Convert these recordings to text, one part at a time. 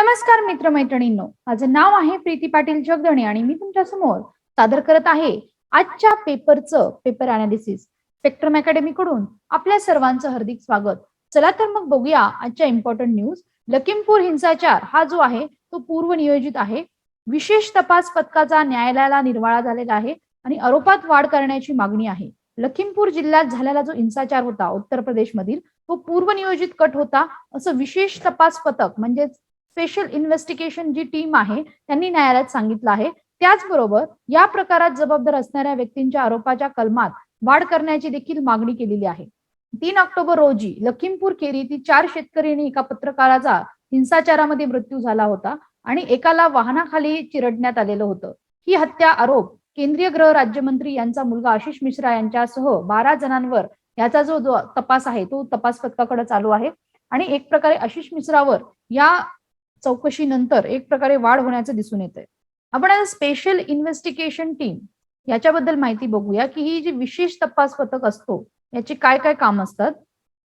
नमस्कार मित्रमैत्रिणींनो. माझं नाव आहे प्रीती पाटील जगदणे आणि मी तुमच्यासमोर सादर करत आहे आजच्या पेपरचं पेपर अनालिसिस स्पेक्ट्रम अकॅडमी कडून आपल्या सर्वांचं हार्दिक स्वागत. चला तर मग बघूया आजच्या इम्पॉर्टंट न्यूज लखीमपूर हिंसाचार हा जो आहे तो पूर्व नियोजित आहे. विशेष तपास पथकाचा न्यायालयाला निर्वाळा झालेला आहे आणि आरोपात वाढ करण्याची मागणी आहे. लखीमपूर जिल्ह्यात झालेला जो हिंसाचार होता उत्तर प्रदेश मधील तो पूर्व नियोजित कट होता असं विशेष तपास पथक म्हणजेच स्पेशल इन्व्हेस्टिगेशन जी टीम आहे त्यांनी न्यायालयात सांगितलं आहे. त्याचबरोबर या प्रकारात जबाबदार असणाऱ्या व्यक्तींच्या आरोपाच्या कलमात वाढ करण्याची देखील मागणी केलेली आहे. तीन ऑक्टोबर रोजी लखीमपूर खेरी येथील चार शेतकऱ्यांनी एका पत्रकाराचा हिंसाचारामध्ये मृत्यू झाला होता आणि एकाला वाहनाखाली चिरडण्यात आलेलं होतं. ही हत्या आरोप केंद्रीय गृह राज्यमंत्री यांचा मुलगा आशिष मिश्रा यांच्यासह बारा जणांवर याचा जो जो तपास आहे तो तपास पथकाकडे चालू आहे. आणि एक प्रकारे आशिष मिश्रावर या चौकशीनंतर एक प्रकारे वाढ होण्याचं दिसून येत आहे आपण आता स्पेशल इन्व्हेस्टिगेशन टीम याच्याबद्दल माहिती बघूया की ही जी विशेष तपास पथक असतो याचे काय काय काम असतात?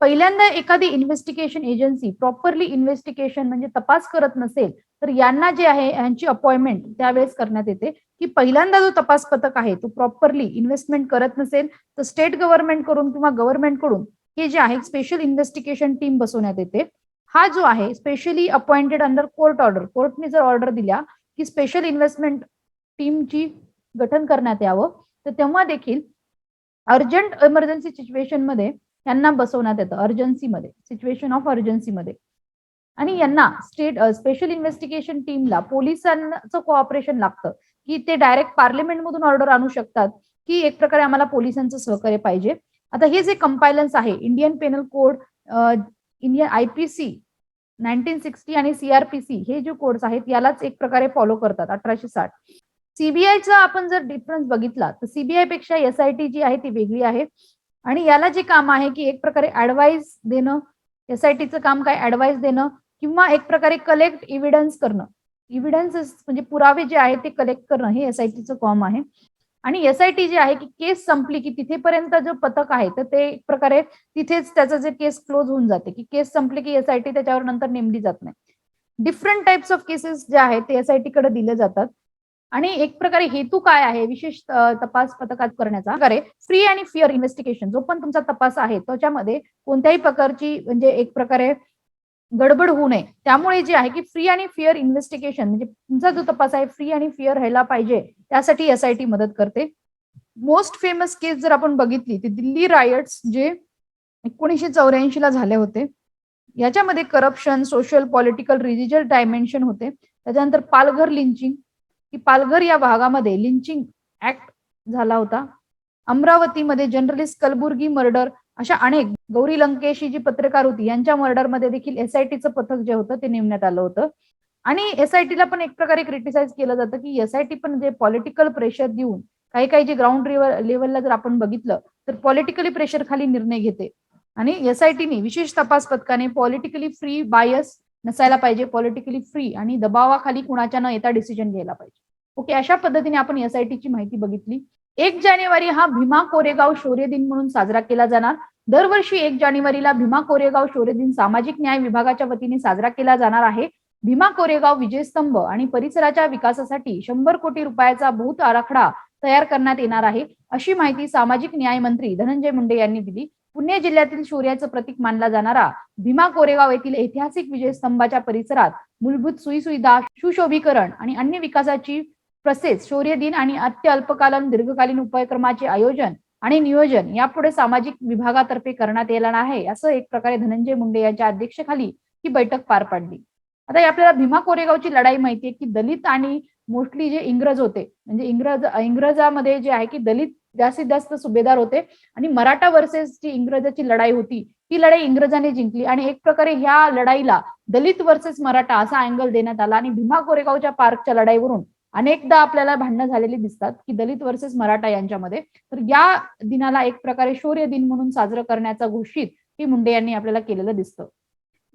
पहिल्यांदा एखादी इन्व्हेस्टिगेशन एजन्सी प्रॉपरली इन्व्हेस्टिगेशन म्हणजे तपास करत नसेल तर यांना जे आहे यांची अपॉइंटमेंट त्यावेळेस करण्यात येते की पहिल्यांदा जो तपास पथक आहे तो प्रॉपरली इन्व्हेस्टमेंट करत नसेल तर स्टेट गव्हर्नमेंटकडून किंवा गव्हर्नमेंटकडून हे जे आहे स्पेशल इन्व्हेस्टिगेशन टीम बसवण्यात येते. हा जो आहे specially appointed under court order कोर्टने जर ऑर्डर दिल्या की स्पेशल इन्व्हेस्टमेंट टीमची गठन करण्यात यावं तर तेव्हा देखील अर्जंट इमर्जन्सी सिच्युएशनमध्ये यांना बसवण्यात येतं अर्जन्सीमध्ये सिच्युएशन ऑफ अर्जन्सीमध्ये आणि यांना स्टेट स्पेशल इन्व्हेस्टिगेशन टीमला पोलिसांचं कोऑपरेशन लागतं की ते डायरेक्ट पार्लिमेंट मधून ऑर्डर आणू शकतात की एक प्रकारे आम्हाला पोलिसांचं सहकार्य पाहिजे. आता हे जे कंपायलन्स आहे Indian penal code Indian IPC nineteen sixty आणि सीआरपीसी हे जे कोड्स आहेत यालाच एक प्रकारे फॉलो करतात अठराशे साठ. सीबीआयचा आपण जर डिफरन्स बघितला तर सीबीआयपेक्षा एसआयटी जी आहे ती वेगळी आहे. आणि याला जे काम आहे की एक प्रकारे ऍडवाइस देणं एसआयटीचं काम काय? ऍडवाइस देणं किंवा एक प्रकारे कलेक्ट इव्हिडन्स करणं. इव्हिडन्स म्हणजे पुरावे जे आहे ते कलेक्ट करणं हे एसआयटीचं काम आहे. आणि एसआयटी जी आहे की केस संपली की तिथेपर्यंत जो पथक आहे तर ते एक प्रकारे तिथेच त्याचं जे केस क्लोज होऊन जाते की केस संपली की एसआयटी त्याच्यावर नंतर नेमली जात नाही. डिफरंट टाइप्स ऑफ केसेस जे आहेत ते एसआयटी कडे दिले जातात. आणि एक प्रकारे हेतू काय आहे विशेष तपास पथकात करण्याचा? प्रकारे फ्री आणि फिअर इन्व्हेस्टिगेशन जो पण तुमचा तपास आहे त्याच्यामध्ये कोणत्याही प्रकारची म्हणजे एक प्रकारे गडबड होऊ नये. त्यामुळे जे आहे की फ्री आणि फिअर इन्व्हेस्टिगेशन म्हणजे तुमचा जो तपास आहे फ्री आणि फिअर व्हायला पाहिजे त्यासाठी एसआयटी मदत करते. मोस्ट फेमस केस जर आपण बघितली ती दिल्ली रायट्स जे एकोणीसशे चौऱ्याऐंशी ला झाले होते. याच्यामध्ये corruption social political regional dimension होते. त्याच्यानंतर पालघर लिंचिंग की पालघर या भागामध्ये लिंचिंग ऍक्ट झाला होता. अमरावतीमध्ये जर्नलिस्ट कलबुर्गी मर्डर अशा अनेक गौरी लंकेशी जी पत्रकार होती यांच्या मर्डरमध्ये देखील एसआयटीचं पथक जे होतं ते नेमण्यात आलं होतं. आणि एसआयटीला पण एक प्रकारे क्रिटिसाइज केलं जातं की एसआयटी पण जे पॉलिटिकल प्रेशर देऊन काही काही जे ग्राउंड लेवलला जर आपण बघितलं तर पॉलिटिकली प्रेशर खाली निर्णय घेते. आणि एसआयटीने विशेष तपास पथकाने पॉलिटिकली फ्री बायस नसायला पाहिजे पॉलिटिकली फ्री आणि दबावाखाली कुणाच्या न येता डिसिजन घ्यायला पाहिजे. ओके अशा पद्धतीने आपण एसआयटीची माहिती बघितली. एक जानेवारी हा भीमा कोरेगाव शौर्य दिन म्हणून साजरा केला जाणार. दरवर्षी एक जानेवारीला भीमा कोरेगाव शौर्य दिन सामाजिक न्याय विभागाच्या वतीने साजरा केला जाणार आहे. भीमा कोरेगाव विजयस्तंभ आणि परिसराच्या विकासासाठी शंभर कोटी रुपयाचा भूत आराखडा तयार करण्यात येणार आहे. अशी माहिती सामाजिक न्याय मंत्री धनंजय मुंडे यांनी दिली. पुणे जिल्ह्यातील शौर्याचं प्रतीक मानला जाणारा भीमा कोरेगाव येथील ऐतिहासिक विजयस्तंभाच्या परिसरात मूलभूत सुविधा सुशोभीकरण आणि अन्य विकासाची तसेच शौर्य दिन आणि अत्य अल्पकालीन दीर्घकालीन उपक्रमाचे आयोजन आणि नियोजन यापुढे सामाजिक विभागातर्फे करण्यात येणार आहे. असं एक प्रकारे धनंजय मुंडे यांच्या अध्यक्षेखाली ही बैठक पार पाडली. आता आपल्याला भीमा कोरेगावची लढाई माहिती आहे की दलित आणि मोस्टली जे इंग्रज होते म्हणजे इंग्रज इंग्रजामध्ये जे आहे की दलित जास्तीत जास्त सुभेदार होते आणि मराठा वर्सेस जी इंग्रजाची लढाई होती ती लढाई इंग्रजांनी जिंकली आणि एक प्रकारे ह्या लढाईला दलित वर्सेस मराठा असा अँगल देण्यात आला आणि भीमा कोरेगावच्या पार्कच्या लढाईवरून अनेकदा आपल्याला भांडणं झालेली दिसतात की दलित वर्सेस मराठा यांच्यामध्ये. तर या दिनाला एक प्रकारे शौर्य दिन म्हणून साजरं करण्याचा घोषित ही मुंडे यांनी आपल्याला केलेलं दिसतं.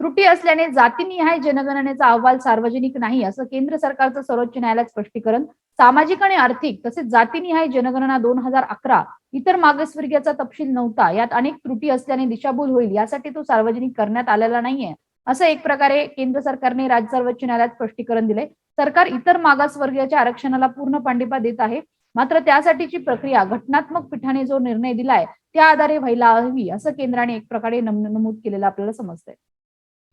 त्रुटी असल्याने जातीनिहाय जनगणनेचा अहवाल सार्वजनिक नाही असं केंद्र सरकारचं सर्वोच्च न्यायालयात स्पष्टीकरण. सामाजिक आणि आर्थिक तसेच जातीनिहाय जनगणना दोन हजार अकरा इतर मागासवर्गीयाचा तपशील नव्हता. यात अनेक त्रुटी असल्याने दिशाभूल होईल यासाठी तो सार्वजनिक करण्यात आलेला नाहीये. असं एक प्रकारे केंद्र सरकारने राज्य सर्वोच्च न्यायालयात स्पष्टीकरण दिले सरकार इतर मागासवर्गीयाच्या आरक्षणाला पूर्ण पांडिपा देत आहे. मात्र त्यासाठीची प्रक्रिया घटनात्मक पीठाने जो निर्णय दिलाय त्या आधारे व्हायला हवी असं केंद्राने एक प्रकारे नम- नमूद केलेलं आपल्याला समजतंय.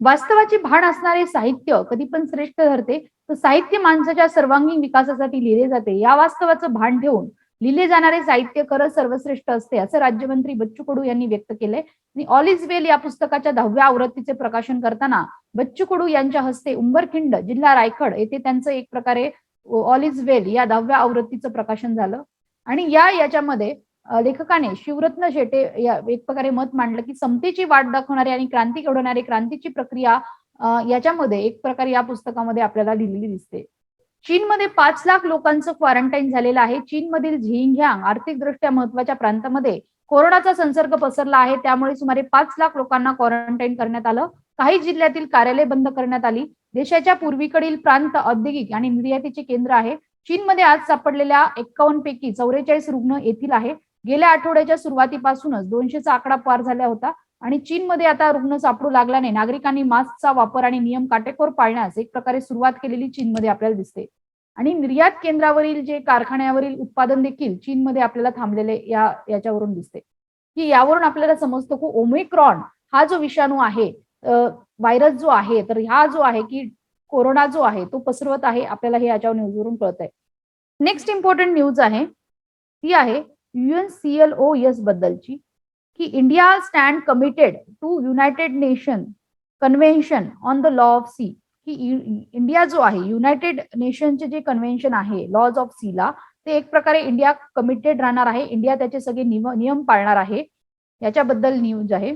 वास्तवाची भान असणारे साहित्य कधी पण श्रेष्ठ ठरते. तर साहित्य माणसाच्या सर्वांगीण विकासासाठी लिहिले जाते. या वास्तवाचं भान ठेवून लिहिले जाणारे साहित्य खरंच सर्वश्रेष्ठ असते असं राज्यमंत्री बच्चू कडू यांनी व्यक्त केलंय. आणि ऑल इज वेल या पुस्तकाच्या दहाव्या आवृत्तीचे प्रकाशन करताना बच्चू कडू यांच्या हस्ते उंबरखिंड जिल्हा रायगड येथे त्यांचं एक प्रकारे ऑल इज वेल या दहाव्या आवृत्तीचं प्रकाशन झालं. आणि या याच्यामध्ये लेखकाने शिवरत्न शेटे या एक प्रकारे मत मांडलं की समतेची वाट दाखवणारी आणि क्रांती घडवणारी क्रांतीची प्रक्रिया याच्यामध्ये एक प्रकारे या पुस्तकामध्ये आपल्याला लिहिलेली दिसते. चीनमध्ये पाच लाख लोकांचं क्वारंटाईन झालेलं आहे. चीनमधील झिंगह्यांग आर्थिकदृष्ट्या महत्त्वाच्या प्रांतामध्ये कोरोनाचा संसर्ग पसरला आहे. त्यामुळे सुमारे पाच लाख लोकांना क्वारंटाईन करण्यात आलं. काही जिल्ह्यातील कार्यालय बंद करण्यात आली. देशाच्या पूर्वीकडील प्रांत औद्योगिक आणि निर्यातीचे केंद्र आहे. चीनमध्ये आज सापडलेल्या एक्कावन्न पैकी चौवेचाळीस रुग्ण येथील आहे. गेल्या आठवड्याच्या सुरुवातीपासूनच दोनशेचा आकडा पार झाला होता. आणि चीनमध्ये आता रुग्ण सापडू लागल्याने नागरिकांनी मास्कचा वापर आणि नियम काटेकोर पाळण्यास एक प्रकारे सुरुवात केलेली चीनमध्ये आपल्याला दिसते. आणि निर्यात केंद्रावरील जे कारखान्यावरील उत्पादन देखील चीनमध्ये आपल्याला थांबलेले या याच्यावरून दिसते. की यावरून आपल्याला समजतं की ओमिक्रॉन हा जो विषाणू आहे व्हायरस जो आहे तर हा जो आहे की कोरोना जो आहे तो पसरवत आहे आपल्याला हे याच्यावर न्यूजवरून कळत आहे नेक्स्ट इम्पॉर्टंट न्यूज आहे ती आहे युएनसीएलओ एस बद्दलची. की India stand committed to United Nation convention on the law of sea की इंडिया जो आहे युनायटेड नेशनचे जे कन्व्हेन्शन आहे लॉज ऑफ सीला ते एक प्रकारे इंडिया कमिटेड राहणार आहे. इंडिया त्याचे सगळे नियम नियम पाळणार आहे. याच्याबद्दल न्यूज आहे.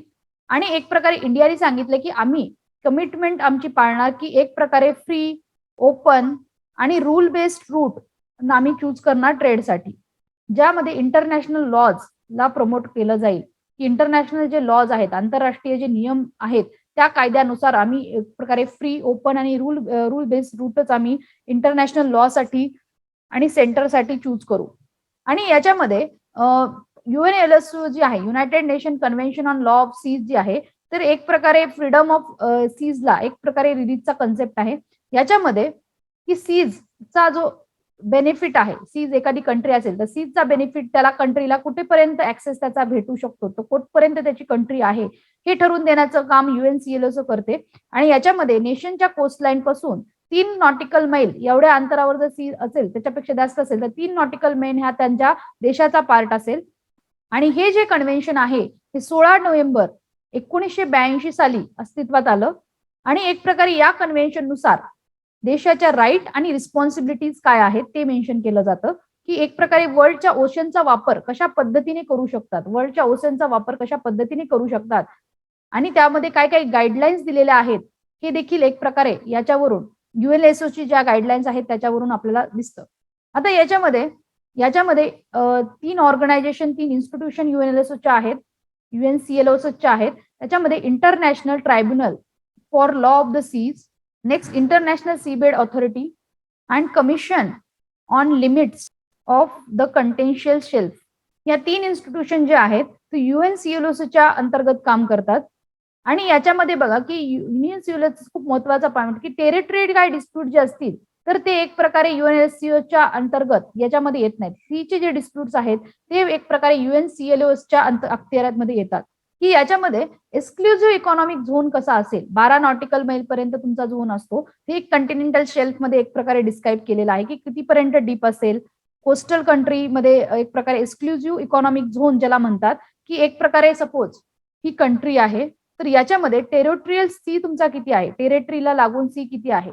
आणि एक प्रकारे इंडियाने सांगितलं की आम्ही कमिटमेंट आमची पाळणार की एक प्रकारे फ्री ओपन आणि रूल बेस्ड रूट आम्ही चूज करणार ट्रेडसाठी ज्यामध्ये इंटरनॅशनल लॉज ला प्रमोट केलं जाईल. की इंटरनॅशनल जे लॉज आहेत आंतरराष्ट्रीय जे नियम आहेत त्या कायद्यानुसार आम्ही एक प्रकारे फ्री ओपन आणि रूल रूल बेस्ड रूटच आम्ही इंटरनॅशनल लॉ साठी आणि सेंटरसाठी चूज करू. आणि याच्यामध्ये युएन एल एस जी आहे united nation convention on law of seas जी आहे तर एक प्रकारे फ्रीडम ऑफ सीजला एक प्रकारे रिलीजचा कन्सेप्ट आहे. याच्यामध्ये की सीजचा जो बेनिफिट आहे. सीज एखादी कंट्री असेल तर सीजचा बेनिफिट त्याला कंट्रीला कुठेपर्यंत ऍक्सेस त्याचा भेटू शकतो? तो कुठपर्यंत त्याची कंट्री आहे? हे ठरवून देण्याचं काम युएनसीएलओ करते. आणि याच्यामध्ये नेशनच्या कोस्टलाईन पासून तीन नॉटिकल मैल एवढ्या अंतरावर जर सी असेल त्याच्यापेक्षा जास्त असेल तर तीन नॉटिकल मैल ह्या त्यांच्या देशाचा पार्ट असेल. आणि हे जे कन्व्हेन्शन आहे हे सोळा नोव्हेंबर एकोणीसशे ब्याऐंशी साली अस्तित्वात आलं. आणि एक प्रकारे या कन्व्हेन्शननुसार देशाच्या राईट आणि रिस्पॉन्सिबिलिटीज काय आहेत ते मेन्शन केलं जातं. की एक प्रकारे वर्ल्डच्या ओशनचा वापर कशा पद्धतीने करू शकतात? वर्ल्डच्या ओशनचा वापर कशा पद्धतीने करू शकतात? आणि त्यामध्ये काय काय गाईडलाईन्स दिलेल्या आहेत? हे देखील एक प्रकारे याच्यावरून युएनएसओची ज्या गाईडलाईन्स आहेत त्याच्यावरून आपल्याला दिसतं. आता याच्यामध्ये याच्यामध्ये तीन ऑर्गनायझेशन तीन इन्स्टिट्यूशन युएनएलएसओच्या आहेत युएनसीएलओच्या आहेत. त्याच्यामध्ये international tribunal for law of the seas next international seabed authority and commission on limits of the continental shelf या तीन इन्स्टिट्यूशन जे आहेत ते युएनसीएलओच्या अंतर्गत काम करतात. आणि याच्यामध्ये बघा की युएनसीएलओ खूप महत्त्वाचा पॉईंट की टेरिटरी काय डिस्प्यूट जे असतील तर ते एक प्रकारे युएनएससीओच्या अंतर्गत याच्यामध्ये येत नाहीत. सीचे जे डिस्प्यूट्स आहेत ते एक प्रकारे युएनसीएलओच्या अखत्यारामध्ये येतात. की याच्यामध्ये एक्सक्लुझिव्ह इकॉनॉमिक झोन कसा असेल? बारा नॉटिकल मैल पर्यंत तुमचा झोन असतो. हे एक कंटिनेंटल शेल्फमध्ये एक प्रकारे डिस्क्राईब केलेला आहे की कितीपर्यंत डीप असेल. कोस्टल कंट्रीमध्ये एक प्रकारे एक्सक्लुझिव्ह इकॉनॉमिक झोन ज्याला म्हणतात की एक प्रकारे सपोज ही कंट्री आहे तर याच्यामध्ये टेरिटोरियल सी तुमचा किती आहे? टेरिटरीला लागून सी किती आहे?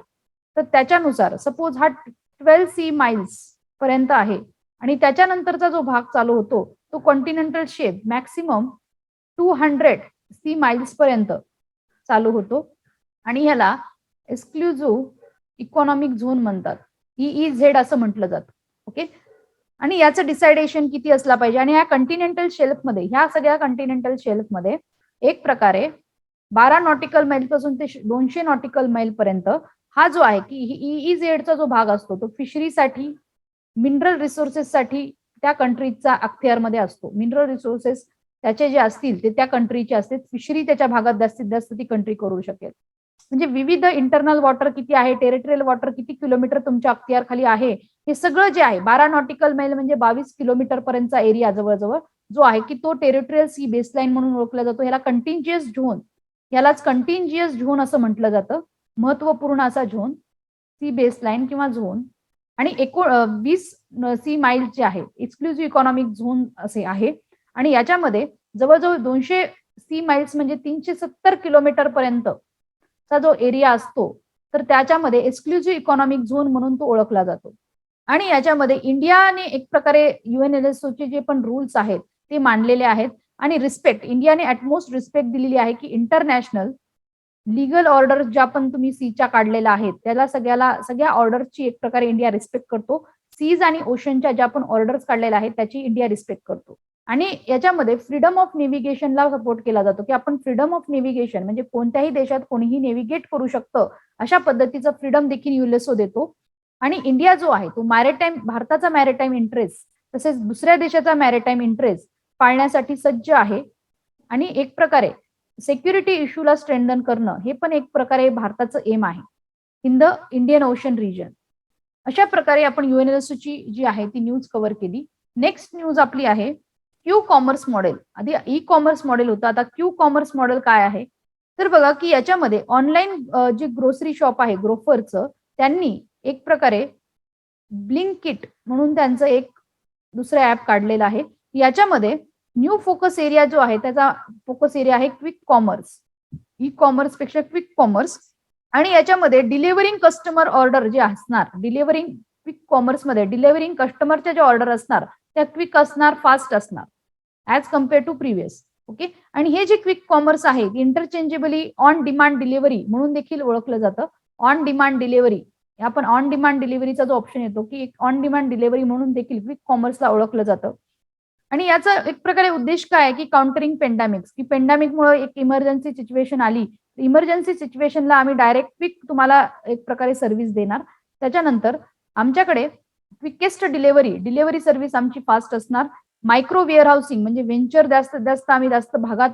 तर त्याच्यानुसार सपोज हा ट्वेल्व सी माइल्स पर्यंत आहे. आणि त्याच्यानंतरचा जो भाग चालू होतो तो continental shelf maximum two hundred sea miles पर्यंत चालू होतो. आणि ह्याला एक्सक्लुझिव्ह इकॉनॉमिक झोन म्हणतात. ई झेड असं म्हटलं जातं. ओके आणि याचं डिसायडेशन किती असला पाहिजे? आणि या कंटिनेंटल शेल्फमध्ये ह्या सगळ्या कंटिनेंटल शेल्फमध्ये एक प्रकारे बारा नॉटिकल मैलपासून ते दोनशे नॉटिकल मैल पर्यंत हा जो आहे की ई झेडचा जो भाग असतो तो फिशरीसाठी मिनरल रिसोर्सेससाठी त्या कंट्रीजचा अख्तियारमध्ये असतो. मिनरल रिसोर्सेस त्याचे जे असतील ते त्या कंट्रीचे असतील फिशरी त्याच्या भागात जास्तीत जास्त ती कंट्री करू शकेल. म्हणजे विविध इंटरनल वॉटर किती आहे टेरिटरियल वॉटर किती किलोमीटर तुमच्या अखत्यारखाली आहे हे सगळं जे आहे बारा नॉटिकल मैल म्हणजे बावीस किलोमीटर पर्यंतचा एरिया जवळजवळ जो आहे की तो टेरिटोरियल सी बेसलाईन म्हणून ओळखला जातो. ह्याला कंटिन्जियस झोन यालाच कंटिन्जियस झोन असं म्हटलं जातं. महत्त्वपूर्ण असा झोन सी बेसलाईन किंवा झोन आणि एको वीस सी माईल जे आहे एक्सक्लुझिव्ह इकॉनॉमिक झोन असे आहे. आणि याच्यामध्ये जवळजवळ दोनशे सी माइल्स म्हणजे तीनशे सत्तर किलोमीटर पर्यंतचा जो एरिया असतो तर त्याच्यामध्ये एक्सक्लुझिव्ह इकॉनॉमिक झोन म्हणून तो ओळखला जातो. आणि याच्यामध्ये इंडियाने एक प्रकारे युएनएलएसओचे जे पण रूल्स आहेत ते मांडलेले आहेत. आणि रिस्पेक्ट इंडियाने ऍटमोस्ट रिस्पेक्ट दिलेली आहे की इंटरनॅशनल लिगल ऑर्डर ज्या पण तुम्ही सीच्या काढलेल्या आहेत त्याला सगळ्याला सगळ्या ऑर्डरची एक प्रकारे इंडिया रिस्पेक्ट करतो. सीज आणि ओशनच्या ज्या पण ऑर्डर्स काढलेल्या आहेत त्याची इंडिया रिस्पेक्ट करतो. आणि याच्यामध्ये फ्रीडम ऑफ नेव्हिगेशनला सपोर्ट केला जातो. की आपण फ्रीडम ऑफ नेव्हिगेशन म्हणजे कोणत्याही देशात कोणीही नेव्हिगेट करू शकतं अशा पद्धतीचा फ्रीडम देखील युलेसो देतो. आणि इंडिया जो आहे तो मॅरेटाईम भारताचा मॅरेटाईम इंटरेस्ट तसेच दुसऱ्या देशाचा मॅरेटाईम इंटरेस्ट पाळण्यासाठी सज्ज आहे. आणि एक प्रकारे सेक्युरिटी इश्यूला स्ट्रेंथन करणं हे पण एक प्रकारे भारताचं एम आहे. In the Indian ocean region अशा प्रकारे आपण युएनएलएसओची जी आहे ती न्यूज कव्हर केली. नेक्स्ट न्यूज आपली आहे क्यू कॉमर्स मॉडेल आधी ई कॉमर्स मॉडेल होतं. आता क्यू कॉमर्स मॉडेल काय आहे? तर बघा की याच्यामध्ये ऑनलाईन जे ग्रोसरी शॉप आहे ग्रोफरचं त्यांनी एक प्रकारे ब्लिंकिट म्हणून त्यांचं एक दुसरं ऍप काढलेलं आहे. याच्यामध्ये न्यू फोकस एरिया जो आहे त्याचा फोकस एरिया आहे क्विक कॉमर्स ई कॉमर्सपेक्षा क्विक कॉमर्स आणि याच्यामध्ये डिलिव्हरिंग कस्टमर ऑर्डर जे असणार डिलिव्हरिंग क्विक कॉमर्समध्ये डिलिव्हरिंग कस्टमरच्या ज्या ऑर्डर असणार त्या क्विक असणार फास्ट असणार. As compare to previous okay आणि हे जे क्विक कॉमर्स आहे इंटरचेंजेबली ऑन डिमांड डिलिव्हरी म्हणून देखील ओळखलं जातं. ऑन डिमांड डिलिव्हरी आपण ऑन डिमांड डिलिव्हरीचा जो ऑप्शन येतो की ऑन डिमांड डिलिव्हरी म्हणून देखील क्विक कॉमर्सला ओळखलं जातं. आणि याचा एक प्रकारे उद्देश काय आहे की काउंटरिंग पेंडामिक्स की पेंडामिकमुळे एक इमर्जन्सी सिच्युएशन आली. इमर्जन्सी सिच्युएशनला आम्ही डायरेक्ट क्विक तुम्हाला एक प्रकारे सर्व्हिस देणार. त्याच्यानंतर आमच्याकडे क्विकेस्ट डिलिव्हरी डिलिव्हरी सर्व्हिस आमची फास्ट असणार. मायक्रो वेअर हाऊसिंग म्हणजे व्हेंचर जास्त जास्त आम्ही जास्त भागात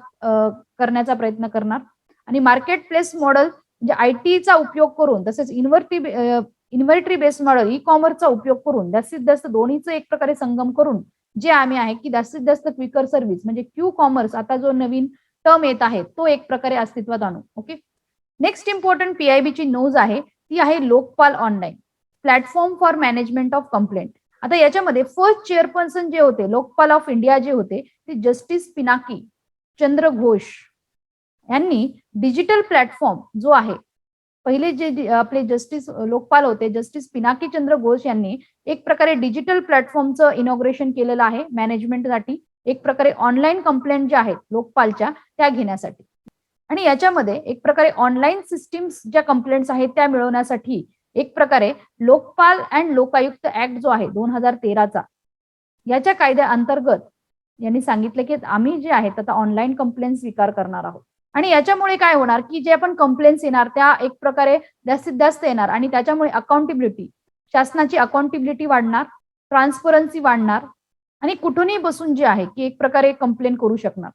करण्याचा प्रयत्न करणार. आणि मार्केट प्लेस मॉडेल म्हणजे आय टीचा उपयोग करून तसेच इन्व्हर्टी इन्व्हर्टरी बेस्ड मॉडेल ई कॉमर्सचा उपयोग करून जास्तीत जास्त दोन्हीचं एक प्रकारे संगम करून जे आम्ही आहे की जास्तीत जास्त क्विकर सर्व्हिस म्हणजे क्यू कॉमर्स आता जो नवीन टर्म येत आहे तो एक प्रकारे अस्तित्वात आणू. ओके नेक्स्ट इम्पॉर्टंट पीआयबीची नोज आहे ती आहे Lokpal online platform for management of complaint आता याच्यामध्ये फर्स्ट चेअरपर्सन जे होते लोकपाल ऑफ इंडिया जे होते ते जस्टिस पिनाकी चंद्र घोष यांनी डिजिटल प्लॅटफॉर्म जो आहे पहिले जे आपले जस्टिस लोकपाल होते जस्टिस पिनाकी चंद्र घोष यांनी एक प्रकारे डिजिटल प्लॅटफॉर्मचं इनॉग्रेशन केलेलं आहे मॅनेजमेंटसाठी एक प्रकारे ऑनलाईन कंप्लेंट ज्या आहेत लोकपालच्या त्या घेण्यासाठी. आणि याच्यामध्ये एक प्रकारे ऑनलाईन सिस्टीम्स ज्या कंप्लेंट्स आहेत त्या मिळवण्यासाठी एक प्रकारे लोकपाल अँड लोकायुक्त ऍक्ट जो आहे दोन हजार तेराचा याच्या कायद्या अंतर्गत यांनी सांगितलं की आम्ही जे आहेत आता ऑनलाईन कंप्लेंट स्वीकार करणार आहोत. आणि याच्यामुळे काय होणार की जे आपण कंप्लेंट्स येणार त्या एक प्रकारे जास्तीत जास्त येणार आणि त्याच्यामुळे अकाउंटेबिलिटी शासनाची अकाउंटेबिलिटी वाढणार ट्रान्सपरन्सी वाढणार आणि कुठूनही बसून जे आहे की एक प्रकारे कंप्लेंट करू शकणार.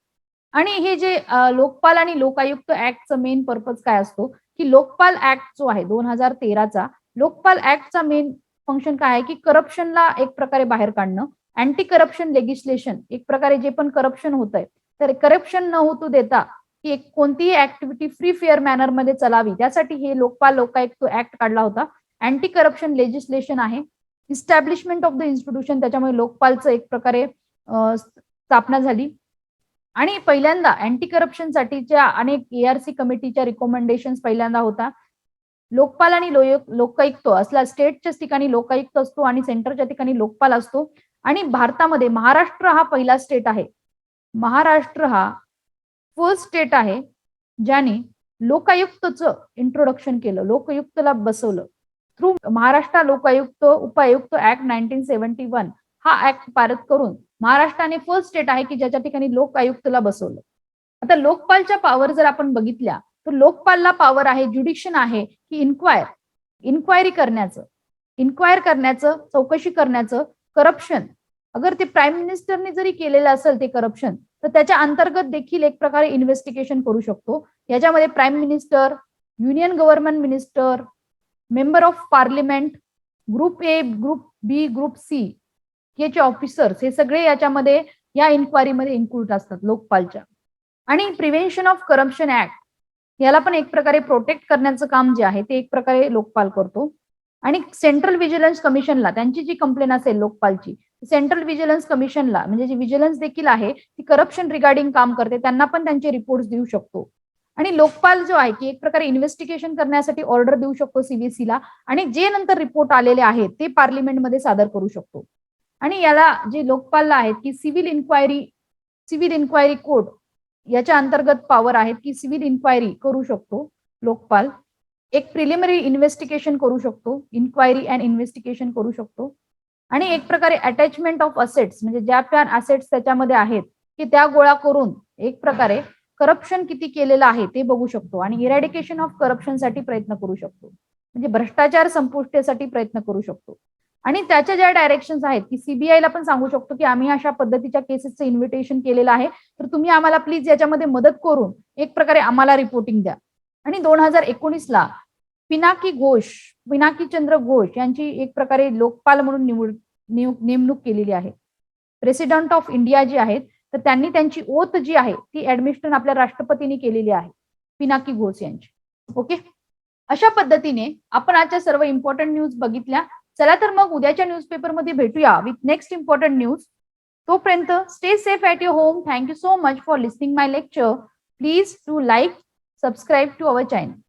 आणि हे जे लोकपाल आणि लोकायुक्त ऍक्टचं मेन पर्पज काय असतो? की लोकपाल ऍक्ट जो आहे दोन हजार तेराचा लोकपाल ऍक्टचा मेन फंक्शन काय आहे? की करप्शनला एक प्रकारे बाहेर काढणं. अँटी करप्शन लेगिस्लेशन एक प्रकारे जे पण करप्शन होत आहे तर करप्शन न होतो देता की एक कोणतीही ऍक्टिव्हिटी फ्री फेअर मॅनरमध्ये चलावी. त्यासाठी हे लोकपाल लोकायुक्त ऍक्ट काढला होता. अँटी करप्शन लेजिस्लेशन आहे. इस्टॅब्लिशमेंट ऑफ द इन्स्टिट्यूशन त्याच्यामुळे लोकपालचं एक प्रकारे स्थापना झाली. आणि पहिल्यांदा अँटी करप्शन साठीच्या अनेक एआरसी कमिटीच्या रिकमेंडेशन पहिल्यांदा होता. लोकपाल आणि लोकायुक्त असला स्टेटच्याच ठिकाणी लोकायुक्त असतो आणि सेंटरच्या ठिकाणी लोकपाल असतो. आणि भारतामध्ये महाराष्ट्र हा पहिला स्टेट आहे. महाराष्ट्र हा फर्स्ट स्टेट आहे ज्याने लोकायुक्तचं इंट्रोडक्शन केलं लोकयुक्तला बसवलं. Through Maharashtra Lokayukta Upayukta act nineteen seventy one हा ऍक्ट पारित करून महाराष्ट्राने फर्स्ट स्टेट आहे की ज्याच्या ठिकाणी लोक आयुक्तला बसवलं. आता लोकपालच्या पॉवर जर आपण बघितल्या तर लोकपालला पॉवर आहे ज्युडिशन आहे की इन्क्वायर इन्क्वायरी करण्याचं. इन्क्वायर करण्याचं चौकशी करण्याचं करप्शन अगर ते प्राईम मिनिस्टरने जरी केलेलं असेल ते करप्शन तर त्याच्या अंतर्गत देखील एक प्रकारे इन्व्हेस्टिगेशन करू शकतो. याच्यामध्ये prime minister union government minister member of parliament group A group B group C याचे ऑफिसर्स हे सगळे याच्यामध्ये या इन्क्वायरीमध्ये इन्क्लूड असतात लोकपालच्या. आणि प्रिव्हेन्शन ऑफ करप्शन ऍक्ट याला पण एक प्रकारे प्रोटेक्ट करण्याचं काम जे आहे ते एक प्रकारे लोकपाल करतो. आणि सेंट्रल व्हिजिलन्स कमिशनला त्यांची जी कंप्लेन असेल लोकपालची सेंट्रल व्हिजिलन्स कमिशनला म्हणजे जी व्हिजिलन्स देखील आहे ती करप्शन रिगार्डिंग काम करते त्यांना पण त्यांचे रिपोर्ट देऊ शकतो. आणि लोकपाल जो आहे की एक प्रकारे इन्व्हेस्टिगेशन करण्यासाठी ऑर्डर देऊ शकतो सीबीसीला आणि जे नंतर रिपोर्ट आलेले आहेत ते पार्लिमेंटमध्ये सादर करू शकतो. आणि याला जे लोकपालला आहेत की civil inquiry civil inquiry code याच्या अंतर्गत पॉवर आहेत की सिव्हिल इन्क्वायरी करू शकतो लोकपाल. एक प्रिलिमिनरी इन्व्हेस्टिगेशन करू शकतो इन्क्वायरी अँड इन्व्हेस्टिगेशन करू शकतो. आणि एक प्रकारे अटॅचमेंट ऑफ असेट्स म्हणजे ज्या पॅन असेट्स त्याच्यामध्ये आहेत की त्या गोळा करून एक प्रकारे करप्शन किती केलेलं आहे ते बघू शकतो आणि इरॅडिकेशन ऑफ करप्शनसाठी प्रयत्न करू शकतो. म्हणजे भ्रष्टाचार संपुष्टेसाठी प्रयत्न करू शकतो. आणि त्याच्या ज्या डायरेक्शन्स आहेत की सीबीआयला पण सांगू शकतो की आम्ही अशा पद्धतीच्या केसेसचं इन्व्हिटेशन केलेलं आहे. तर तुम्ही आम्हाला प्लीज याच्यामध्ये मदत करून एक प्रकारे आम्हाला रिपोर्टिंग द्या. आणि दोन हजार एकोणीसला पिनाकी घोष पिनाकी चंद्र घोष यांची एक प्रकारे लोकपाल म्हणून निवड नेमणूक केलेली आहे. प्रेसिडेंट ऑफ इंडिया जी आहेत तर त्यांनी त्यांची ओत जी आहे ती ऍडमिशन आपल्या राष्ट्रपतींनी केलेली आहे पिनाकी घोष यांची. ओके अशा पद्धतीने आपण आजच्या सर्व इम्पॉर्टंट न्यूज बघितल्या. चला तर मग उद्याच्या न्यूजपेपरमध्ये भेटूया विथ नेक्स्ट इम्पॉर्टंट न्यूज तोपर्यंत stay safe at your home thank you so much for listening my lecture please to like subscribe to our channel